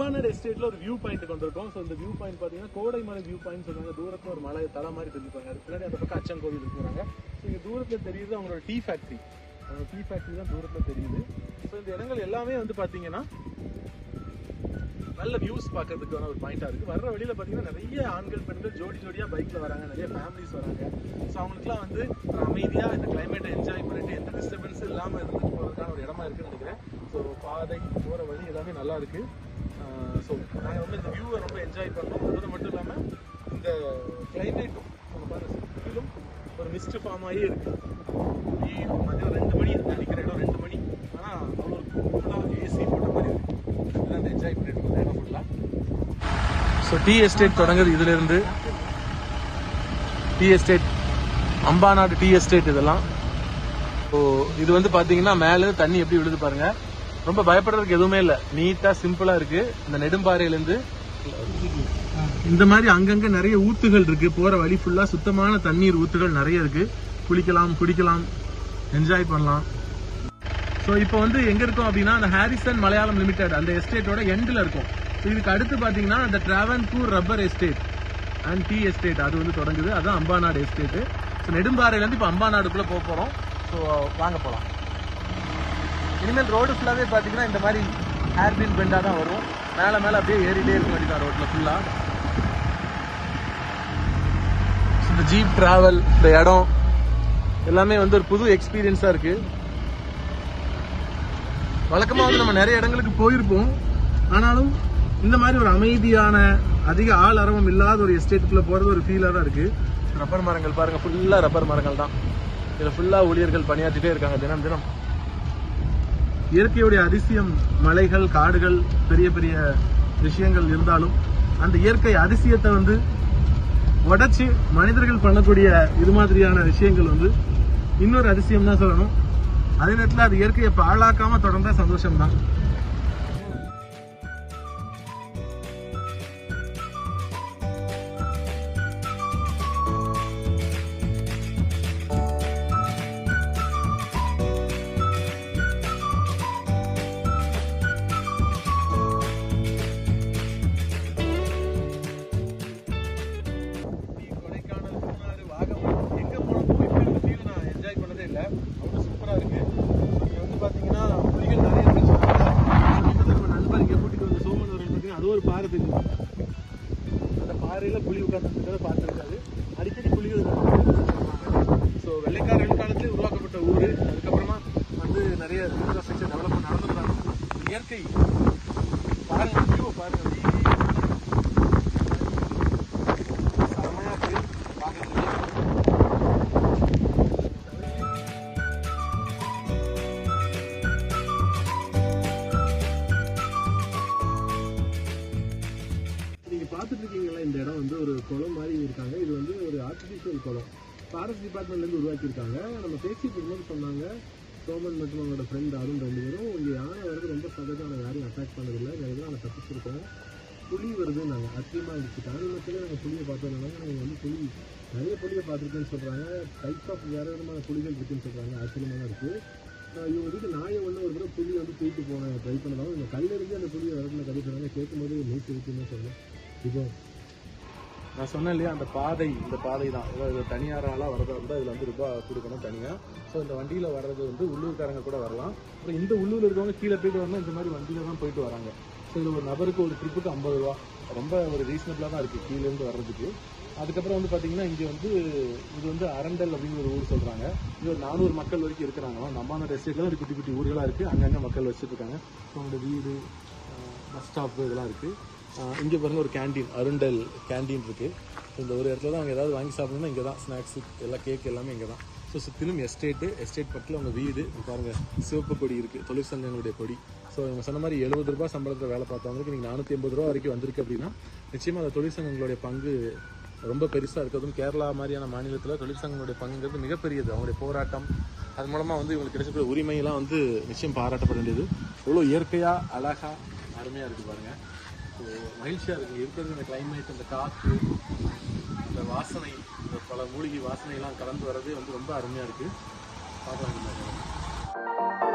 அம்பானட் எஸ்டேட்ல ஒரு view point வந்திருக்கோம் ஸோ இந்த வியூ பாயிண்ட் பார்த்தீங்கன்னா கோடை மலை வியூ பாயிண்ட் சொன்னாங்க தூரத்தில் ஒரு மலை தலை மாதிரி தெரிஞ்சுப்பாங்க. அதுக்கு பின்னாடி அந்த பக்கம் அச்சங்கோவில் இருக்கிறாங்க ஸோ இங்கே தூரத்தில் தெரியுது அவங்களோட டீ ஃபேக்ட்ரி அவங்க டீ ஃபேக்ட்ரி தான் தூரத்தில் தெரியுது. ஸோ இந்த இடங்கள் எல்லாமே வந்து பார்த்தீங்கன்னா நல்ல வியூஸ் பார்க்கறதுக்கான ஒரு பாயிண்டா இருக்கு. வர்ற வழியில பாத்தீங்கன்னா நிறைய ஆண்கள் பெண்கள் ஜோடி ஜோடியா பைக்ல வராங்க. நிறைய ஃபேமிலிஸ் வராங்க. ஸோ அவங்களுக்குலாம் வந்து அமைதியாக அமைதியா இந்த கிளைமேட்டை என்ஜாய் பண்ணிட்டு எந்த டிஸ்டர்பன்ஸும் இல்லாம இருந்துட்டு ஒரு இடமா இருக்குன்னு நினைக்கிறேன். ஸோ பாதை போகிற வழி எல்லாமே நல்லா இருக்கு. ஸோ நாங்கள் வந்து இந்த வியூவை ரொம்ப என்ஜாய் பண்ணோம். அது மட்டும் இல்லாமல் இந்த கிளைமேட்டும் நம்ம பாருங்க சுற்றிலும் ஒரு மிஸ்ட் ஃபார்ம் ஆகி இருக்கு. மதியம் ரெண்டு மணி நினைக்கிற இடம் ரெண்டு மணி. ஆனால் அவ்வளோ ஃபுல்லாக ஏசி போட்ட மாதிரி இருக்கு. இதெல்லாம் என்ஜாய் பண்ணிட்டு இருக்கோம் இடம் ஃபுல்லாக ஸோ டீ எஸ்டேட் தொடங்குது இதுலேருந்து tea estate Ambanadu tea estate இதெல்லாம். ஸோ இது வந்து பாத்தீங்கன்னா மேல தண்ணி எப்படி விழுது பாருங்க. ரொம்ப பயப்படுறதுக்கு எதுவுமே இல்லை. நீட்டா சிம்பிளா இருக்கு. இந்த நெடும்பாறையிலேருந்து இந்த மாதிரி அங்கங்க நிறைய ஊத்துகள் இருக்கு. போற வழி ஃபுல்லா சுத்தமான தண்ணீர் ஊத்துகள் நிறைய இருக்கு. குளிக்கலாம் குடிக்கலாம் என்ஜாய் பண்ணலாம். ஸோ இப்போ வந்து எங்க இருக்கோம் அப்படின்னா அந்த ஹாரிசன் மலையாளம் லிமிடெட் அந்த எஸ்டேட்டோட எண்டில் இருக்கும். ஸோ இதுக்கு அடுத்து பார்த்தீங்கன்னா அந்த Travancore rubber estate and tea estate அது வந்து தொடங்குது. அதுதான் அம்பாநாடு எஸ்டேட் ஸோ நெடும்பாறையிலேருந்து இப்போ அம்பாநாடுக்குள்ளே போக போகிறோம் ஸோ வாங்க போகலாம் இனிமேல் ரோடு ஃபுல்லாகவே பார்த்தீங்கன்னா இந்த மாதிரி ஹேர்பின் பெண்டாக தான் வரும். மேலே மேலே அப்படியே ஏறிட்டே இருக்க வேண்டியதான் ரோட்டில் ஃபுல்லாக இந்த ஜீப் ட்ராவல் இந்த இடம் எல்லாமே வந்து ஒரு புது எக்ஸ்பீரியன்ஸாக இருக்குது வழக்கமாக வந்து நம்ம நிறைய இடங்களுக்கு போயிருப்போம். ஆனாலும் இந்த மாதிரி ஒரு அமைதியான அதிக ஆள் அரவம் இல்லாத ஒரு எஸ்டேட்டுக்குள்ளே போகிறது ஒரு ஃபீலாக தான் இருக்குது ரப்பர் மரங்கள் பாருங்கள் ஃபுல்லாக ரப்பர் மரங்கள் தான். இதுல ஃபுல்லா ஊழியர்கள் பணியாற்றிட்டே இருக்காங்க தினம் தினம். இயற்கையுடைய அதிசயம் மலைகள் காடுகள் பெரிய பெரிய விஷயங்கள் இருந்தாலும் அந்த இயற்கை அதிசயத்தை வந்து உடச்சி மனிதர்கள் பண்ணக்கூடிய இது மாதிரியான விஷயங்கள் வந்து இன்னொரு அதிசயம் தான் சொல்லணும். அதே நேரத்தில் அது இயற்கையை பாழாக்காமல் தொடர்ந்தா சந்தோஷம் ஒரு பாறை தெரியும் அந்த பாறையில் புலி உட்கார்ந்து பார்த்துருக்காது அடிக்கடி புலிகள் ஸோ வெள்ளைக்காரர்கள் காலத்திலே உருவாக்க நீங்க பார்த்துட்டு இருக்கீங்களா இந்த இடம் வந்து ஒரு குளம் மாதிரி இருக்காங்க. இது வந்து ஒரு ஆர்டிஃபிஷியல் குளம். ஃபாரஸ்ட் டிபார்ட்மெண்ட்லேருந்து உருவாக்கியிருக்காங்க. நம்ம பேசிட்டு இருக்கும்போது சொன்னாங்க. சோமன் மற்றும் அவங்களோட ஃப்ரெண்ட் அருண் ரெண்டு பேரும் இங்க யானை வரது ரொம்ப சகஜம் அவங்க யாரையும் அட்டாக் பண்ணதில்லை. நிறைய நாங்கள் தப்பிச்சிருக்கோம். புலி வருது நாங்கள் ஆச்சரியமா இருந்துச்சு தமிழகத்துல நாங்கள் புளியை பார்த்ததுனால நாங்கள் வந்து புலி நிறைய புலியை பார்த்துருக்கேன்னு சொல்கிறாங்க டைப் ஆஃப் வேற விதமான புலிகள் இருக்குன்னு சொல்கிறாங்க ஆச்சரியமா தான் இவங்க வீட்டு நாயை ஒன்று ஒரு தடவை புலி வந்து தூக்கிட்டு போனேன். ட்ரை பண்ணதாலும் இந்த கல்லிருந்து அந்த புளியை வரதுல கதை சொன்னாங்க. கேட்கும்போது நீச்சு இருக்குன்னு சொன்னேன். இது. நான் சொன்னேன் இல்லையா அந்த பாதை இந்த பாதை தான் அதாவது தனியாராலாம் வரதா இருந்தால் இதில் வந்து ரூபாய் கொடுக்கணும் தனியாக ஸோ இந்த வண்டியில் வர்றது வந்து உள்ளூர்காரங்க கூட வரலாம். அப்புறம் இந்த உள்ளூரில் இருக்கவங்க கீழே போயிட்டு வரணும் இந்த மாதிரி வண்டியில் தான் போயிட்டு வராங்க. ஸோ இதில் ஒரு நபருக்கு ஒரு ட்ரிப்புக்கு ஐம்பது ரூபா. ரொம்ப ஒரு ரீசனபிளாக தான் இருக்குது கீழேருந்து வர்றதுக்கு. அதுக்கப்புறம் வந்து பார்த்தீங்கன்னா இங்கே வந்து இது வந்து அரண்டல் அப்படின்னு ஒரு ஊர் சொல்கிறாங்க இது ஒரு நானூறு மக்கள் வரைக்கும் இருக்கிறாங்க. நம்மளோட எஸ்டேட்டில் ஒரு குட்டி குட்டி ஊர்களாக இருக்குது அங்கங்கே மக்கள் வச்சுட்டு இருக்காங்க. ஸோ அவங்களோட வீடு பஸ் ஸ்டாப்பு இதெல்லாம் இருக்குது இங்கே பாருங்கள் ஒரு கேண்டீன் அருண்டல் கேண்டீன் இருக்குது இந்த ஒரு இடத்துல தான் அவங்க ஏதாவது வாங்கி சாப்பிடணும்னா இங்கே தான் ஸ்நாக்ஸ் எல்லாம் கேக் எல்லாமே இங்கே தான் ஸோ சுற்றிலும் எஸ்டேட்டு எஸ்டேட் பக்கத்தில் அவங்க வீடு. பாருங்கள் சிவப்பு கொடி இருக்குது தொழிற்சங்கங்களுடைய கொடி. ஸோ இவங்க சொன்ன மாதிரி எழுபது ரூபா சம்பளத்தில் வேலை பார்த்தவங்களுக்கு நீங்கள் நானூற்றி எண்பது ரூபா வரைக்கும் வந்திருக்கு அப்படின்னா நிச்சயமாக அந்த தொழிற்சங்கங்களுடைய பங்கு ரொம்ப பெருசாக இருக்குது அதுவும் கேரளா மாதிரியான மாநிலத்தில் தொழிற்சங்கங்களுடைய பங்குங்கிறது மிகப்பெரியது. அவங்களுடைய போராட்டம் அது மூலமாக வந்து இவங்களுக்கு கிடைச்சக்கூடிய உரிமையெல்லாம் வந்து நிச்சயம் பாராட்டப்பட வேண்டியது. எவ்வளோ இயற்கையாக அழகாக அருமையாக இருக்குது பாருங்கள் மகிழ்ச்சியாக இருக்குது இருக்கிறது இந்த கிளைமேட் இந்த காற்று இந்த வாசனை இந்த பல மூலிகை வாசனையெல்லாம் கலந்து வர்றது வந்து ரொம்ப அருமையாக இருக்குது பார்க்கலாம்